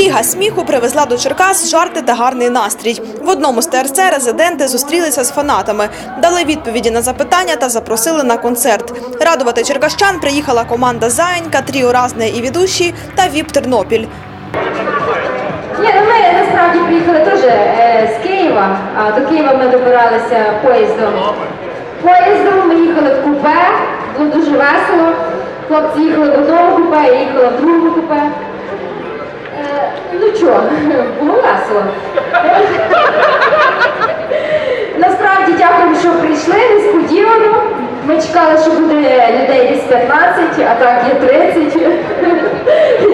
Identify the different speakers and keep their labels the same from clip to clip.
Speaker 1: Ліга сміху привезла до Черкас жарти та гарний настрій. В одному з ТРЦ резиденти зустрілися з фанатами, дали відповіді на запитання та запросили на концерт. Радувати черкащан приїхала команда Заєнька, Тріо Разне і ведущі та ВІП Тернопіль.
Speaker 2: Ні, ну ми насправді приїхали теж е, з Києва, а до Києва ми добиралися поїздом. Поїздом ми їхали в купе, було дуже весело. Хлопці їхали в одному купе, я їхала в другому купе. Ну було весело. Насправді дякуємо, що прийшли несподівано. Ми чекали, що буде людей десь 15, а так є 30.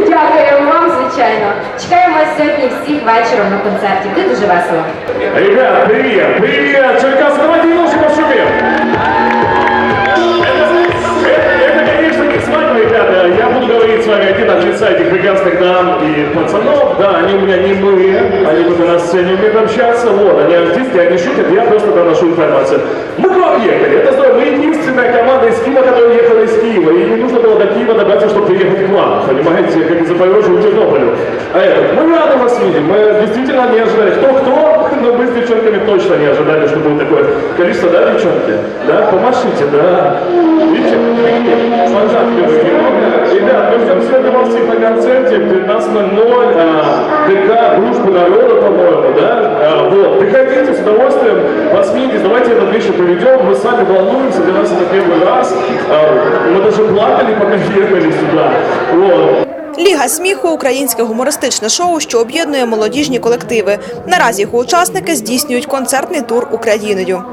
Speaker 2: Дякуємо вам, звичайно. Чекаємо вас сьогодні всіх вечором на концерті. Буде дуже весело.
Speaker 3: Ребят, привіт! Привет! От лица этих прекрасных дам и пацанов. Да, они у меня не мы, они будут на сцене умеют общаться. Вот, они артисты, они шутят, я просто доношу информацию. Мы к вам ехали, это здорово. Мы единственная команда из Киева, которая ехала из Киева. И не нужно было до Киева добраться, чтобы приехать к вам. Понимаете, как из Запорожья в Тернополю. А это, мы рады вас видеть, мы действительно не ожидали. Кто-кто, но мы с девчонками точно не ожидали, что будет такое количество, да, девчонки? Да, помашите, да. ждем сегодня вас всех на концерте в 15.00, а, ДК «Дружба народа», по-моему, да? А, вот, приходите с удовольствием, посмейтесь, давайте этот вечер проведем, мы сами волнуемся, для нас это первый раз, А, мы даже плакали, пока ехали сюда, вот.
Speaker 1: Ліга сміху українське гумористичне шоу, що об'єднує молодіжні колективи. Наразі його учасники здійснюють концертний тур Україною.